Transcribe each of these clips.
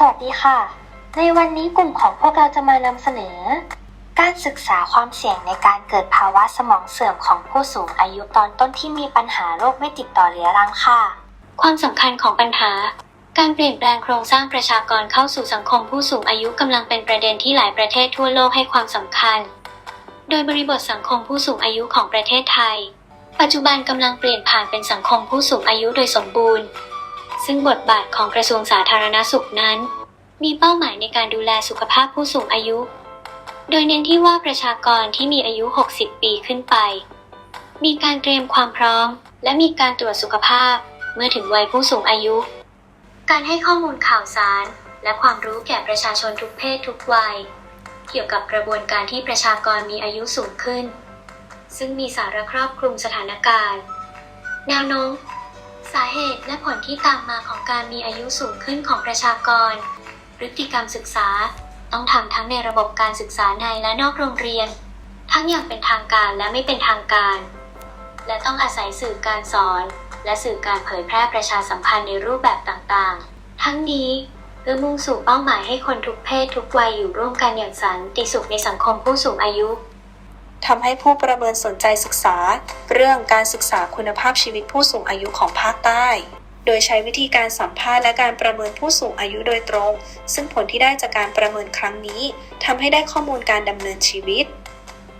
สวัสดีค่ะ ในวันนี้กลุ่มของพวกเราจะมานำเสนอ การศึกษาความเสี่ยงในการเกิดภาวะสมองเสื่อมของผู้สูงอายุตอนต้นที่มีปัญหาโรคไม่ติดต่อเรื้อรังค่ะ ความสำคัญของปัญหา การเปลี่ยนแปลงโครงสร้างประชากรเข้าสู่สังคมผู้สูงอายุกำลังเป็นประเด็นที่หลายประเทศทั่วโลกให้ความสำคัญ โดยบริบทสังคมผู้สูงอายุของประเทศไทย ปัจจุบันกำลังเปลี่ยนผ่านเป็นสังคมผู้สูงอายุโดยสมบูรณ์ ซึ่งบทบาทของกระทรวงสาธารณสุขนั้น มีเป้าหมายในการดูแลสุขภาพผู้สูงอายุ โดยเน้นที่ว่าประชากรที่มีอายุ 60 ปีขึ้นไป มีการเตรียมความพร้อม และมีการตรวจสุขภาพเมื่อถึงวัยผู้สูงอายุ การให้ข้อมูลข่าวสาร และความรู้แก่ประชาชนทุกเพศทุกวัย เกี่ยวกับกระบวนการที่ประชากรมีอายุสูงขึ้น ซึ่งมีสาระครอบคลุมสถานการณ์ แนวโน้ม สาเหตุและผลที่ตามมาของการมีอายุสูงขึ้นของประชากร พฤติกรรมศึกษา ต้องทำทั้งในระบบการศึกษาในและนอกโรงเรียน ทั้งอย่างเป็นทางการและไม่เป็นทางการ และต้องอาศัยสื่อการสอน และสื่อการเผยแพร่ประชาสัมพันธ์ในรูปแบบต่างๆ ทั้งนี้เพื่อมุ่งสู่เป้าหมายให้คนทุกเพศทุกวัยอยู่ร่วมกันอย่างสันติสุขในสังคมผู้สูงอายุ ทำให้ผู้ประเมินสนใจศึกษา เรื่องการศึกษาคุณภาพชีวิตผู้สูงอายุของภาคใต้ โดยใช้วิธีการสัมภาษณ์และการประเมินผู้สูงอายุโดยตรง ซึ่งผลที่ได้จากการประเมินครั้งนี้ทำให้ได้ข้อมูลการดำเนินชีวิต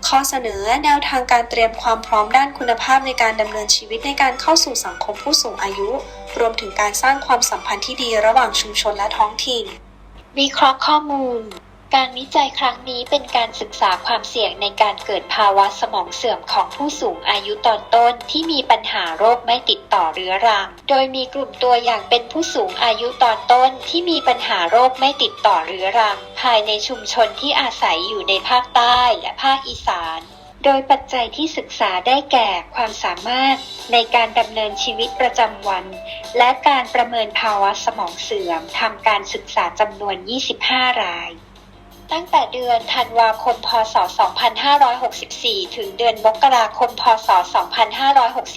ข้อเสนอแนวทางการเตรียมความพร้อมด้านคุณภาพในการดำเนินชีวิตในการเข้าสู่สังคมผู้สูงอายุ รวมถึงการสร้างความสัมพันธ์ที่ดีระหว่างชุมชนและท้องถิ่นวิเคราะห์ข้อมูล การวิจัยครั้งนี้เป็นการศึกษาความเสี่ยงในการเกิดภาวะสมองเสื่อมของผู้สูงอายุตอนต้นที่มีปัญหาโรคไม่ติดต่อเรื้อรัง โดยมีกลุ่มตัวอย่างเป็นผู้สูงอายุตอนต้นที่มีปัญหาโรคไม่ติดต่อเรื้อรัง ภายในชุมชนที่อาศัยอยู่ในภาคใต้และภาคอีสานโดยปัจจัยที่ศึกษาได้แก่ความสามารถในการดำเนินชีวิตประจำวัน และการประเมินภาวะสมองเสื่อมทำการศึกษาจำนวน 25 ราย ตั้งแต่เดือนธันวาคม พศ 2564 ถึงเดือนมกราคม พศ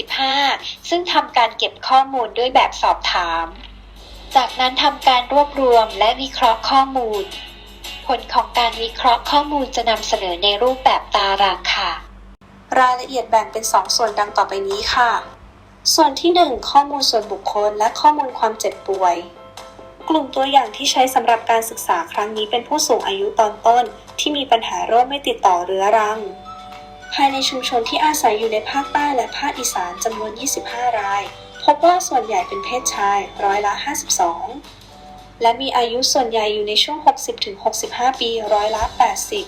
2565 ซึ่งทำการเก็บข้อมูลด้วยแบบสอบถาม จากนั้นทำการรวบรวมและวิเคราะห์ข้อมูล ผลของการวิเคราะห์ข้อมูลจะนำเสนอในรูปแบบตารางค่ะ รายละเอียดแบ่งเป็น 2 ส่วนดังต่อไปนี้ค่ะ ส่วนที่ 1 ข้อมูลส่วนบุคคลและข้อมูลความเจ็บป่วย กลุ่มตัวอย่างที่ใช้สำหรับการศึกษาครั้งนี้เป็นผู้สูงอายุตอนต้น ที่มีปัญหาโรคไม่ติดต่อเรื้อรัง ภายในชุมชนที่อาศัยอยู่ในภาคใต้และภาคอีสานจำนวน 25 ราย พบว่าส่วนใหญ่เป็นเพศชายร้อยละ 52 และมีอายุส่วนใหญ่อยู่ในช่วง 60-65 ปีร้อยละ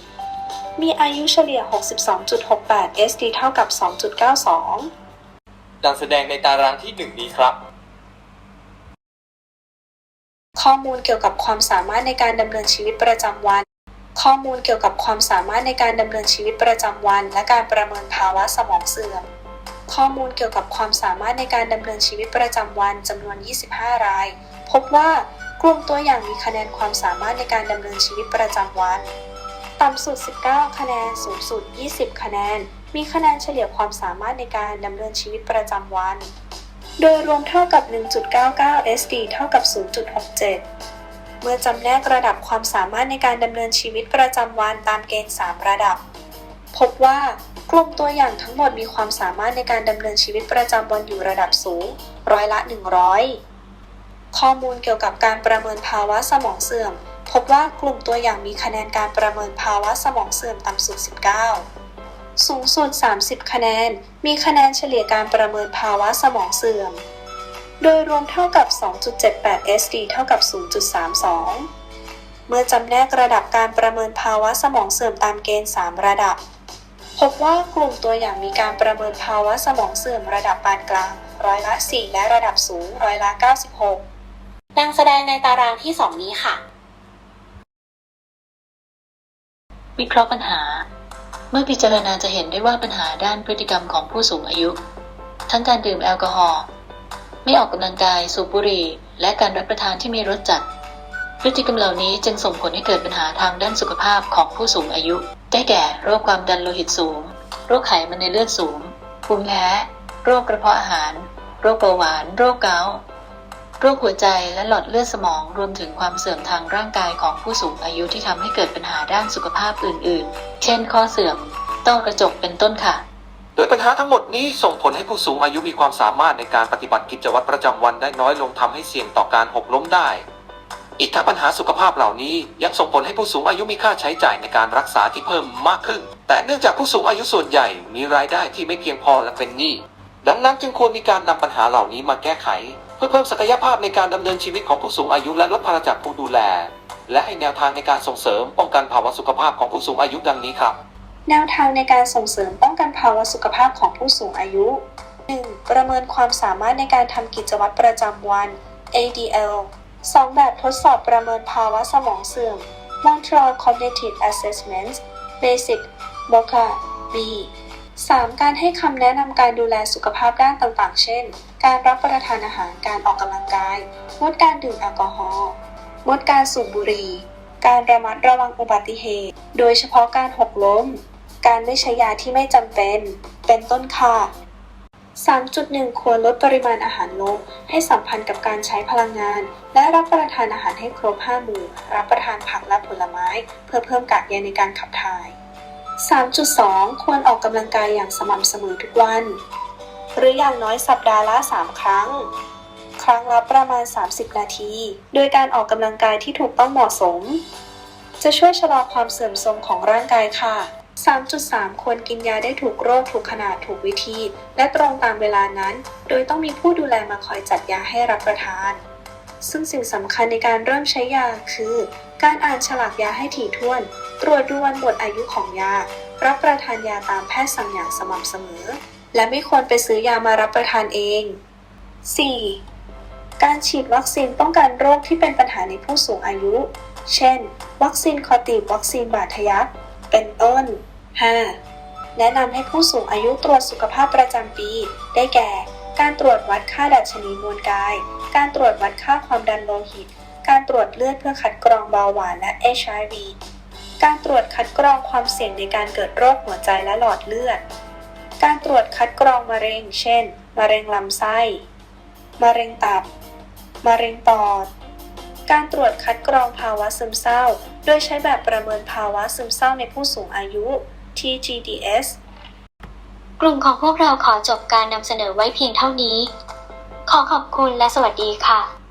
80 มีอายุเฉลี่ย 62.68 SD เท่ากับ 2.92 ดังแสดงในตารางที่หนึ่งนี้ครับ ข้อมูลเกี่ยวกับความสามารถในการดำเนินชีวิตประจำวัน ข้อมูลเกี่ยวกับความสามารถในการดำเนินชีวิตประจำวัน และการประเมินภาวะสมองเสื่อม ข้อมูลเกี่ยวกับความสามารถในการดำเนินชีวิตประจำวันจำนวน 25 ราย พบว่ากลุ่มตัวอย่างมีคะแนนความสามารถในการดำเนินชีวิตประจำวัน ต่ำสุด 19 คะแนน สูงสุด 20 คะแนน มีคะแนนเฉลี่ยความสามารถในการดำเนินชีวิตประจำวัน โดยรวมเท่ากับ 1.99 SD เท่ากับ 0.67 เมื่อจำแนกระดับความสามารถในการดำเนินชีวิตประจำวันตามเกณฑ์ 3 ระดับ พบว่ากลุ่มตัวอย่างทั้งหมดมีความสามารถในการดำเนินชีวิตประจำวันอยู่ระดับสูง ร้อยละ 100 ข้อมูลเกี่ยวกับการประเมินภาวะสมองเสื่อม พบว่ากลุ่มตัวอย่างมีคะแนนการประเมินภาวะสมองเสื่อมต่ำสุด 19 สูงสุด 30 คะแนน มีคะแนนเฉลี่ยการประเมินภาวะสมองเสื่อม โดยรวมเท่ากับ 2.78 SD เท่ากับ 0.32 เมื่อจำแนกระดับการประเมินภาวะสมองเสื่อมตามเกณฑ์ 3 ระดับ พบว่ากลุ่มตัวอย่างมีการประเมินภาวะสมองเสื่อมระดับปานกลางร้อยละ 4 และระดับสูงร้อยละ 96 ดังแสดงในตารางที่ 2 นี้ค่ะ วิเคราะห์ปัญหา เมื่อพิจารณาจะเห็นได้ว่าปัญหาด้านพฤติกรรมของผู้สูงอายุ ทั้งการดื่มแอลกอฮอล์ไม่ออกกำลังกายสูบบุหรี่และการรับประทานที่มีรสจัด พฤติกรรมเหล่านี้จึงส่งผลให้เกิดปัญหาทางด้านสุขภาพของผู้สูงอายุ ได้แก่โรคความดันโลหิตสูง โรคไขมันในเลือดสูง ภูมิแพ้ โรคกระเพาะอาหาร โรคเบาหวาน โรคเกาต์ โรคหัวใจและหลอดเลือดสมองรวมถึงความเสื่อมทางร่างกายของผู้สูงอายุที่ทำให้เกิดปัญหาด้านสุขภาพอื่น ๆ เช่น ข้อเสื่อม ต้อกระจกเป็นต้นค่ะ โดยปัญหาทั้งหมดนี้ส่งผลให้ผู้สูงอายุมีความสามารถในการปฏิบัติกิจวัตรประจำวันได้น้อยลงทำให้เสี่ยงต่อการหกล้มได้ อีกทั้งปัญหาสุขภาพเหล่านี้ยังส่งผลให้ผู้สูงอายุมีค่าใช้จ่ายในการรักษาที่เพิ่มมากขึ้น แต่เนื่องจากผู้สูงอายุส่วนใหญ่มีรายได้ที่ไม่เพียงพอและเป็นหนี้ดังนั้นจึงควรมีการนำปัญหาเหล่านี้มาแก้ไข พื่อเพิ่มศักยภาพในการดำเนินชีวิตของผู้สูงอายุและลดภาระจากผู้ดูแล และให้แนวทางในการส่งเสริมป้องกันภาวะสุขภาพของผู้สูงอายุดังนี้ครับ แนวทางในการส่งเสริมป้องกันภาวะสุขภาพของผู้สูงอายุ 1. ประเมินความสามารถในการทำกิจวัตรประจำวัน ADL 2. แบบทดสอบประเมินภาวะสมองเสื่อม Montreal Cognitive Assessment Basic MOCA B 3. การให้คำแนะนำการดูแลสุขภาพด้านต่างๆ เช่น การรับประทานอาหาร การออกกำลังกาย งดการดื่มแอลกอฮอล์ งดการสูบบุหรี่ การระมัดระวังอุบัติเหตุ โดยเฉพาะการหกล้ม การไม่ใช้ยาที่ไม่จำเป็น เป็นต้นค่ะ 3.1 ควรลดปริมาณอาหารลง ให้สัมพันธ์กับการใช้พลังงาน และรับประทานอาหารให้ครบ 5 หมู่ รับประทานผักและผลไม้ เพื่อเพิ่มกากใยในการขับถ่าย 3.2 ควรออกกำลังกายอย่างสม่ำเสมอทุกวัน หรืออย่างน้อยสัปดาห์ละ 3 ครั้ง ครั้งละประมาณ 30 นาที โดยการออกกำลังกายที่ถูกต้องเหมาะสม จะช่วยชะลอความเสื่อมโทรมของร่างกายค่ะ 3.3 ควรกินยาได้ถูกโรคถูกขนาดถูกวิธี และตรงตามเวลานั้น โดยต้องมีผู้ดูแลมาคอยจัดยาให้รับประทาน ซึ่งสิ่งสำคัญในการเริ่มใช้ยาคือ การอ่านฉลากยาให้ถี่ถ้วน ตรวจดูวันหมดอายุของยา รับประทานยาตามแพทย์สั่งอย่างสม่ำเสมอ และไม่ควรไปซื้อยามารับประทานเอง 4. การฉีดวัคซีนป้องกันโรคที่เป็นปัญหาในผู้สูงอายุ เช่น วัคซีนคอตีบวัคซีนบาดทะยัก เป็นต้น 5. แนะนำให้ผู้สูงอายุตรวจสุขภาพประจำปี ได้แก่ การตรวจวัดค่าดัชนีมวลกาย การตรวจวัดค่าความดันโลหิต การตรวจเลือดเพื่อคัดกรองเบาหวานและ HIV การตรวจคัดกรองความเสี่ยงในการเกิดโรคหัวใจและหลอดเลือด การตรวจคัดกรองมะเร็ง เช่น มะเร็งลำไส้ มะเร็งตับ มะเร็งปอด การตรวจคัดกรองภาวะซึมเศร้า โดยใช้แบบประเมินภาวะซึมเศร้าในผู้สูงอายุ TGDS กลุ่มของพวกเราขอจบการนำเสนอไว้เพียงเท่านี้ ขอขอบคุณและสวัสดีค่ะ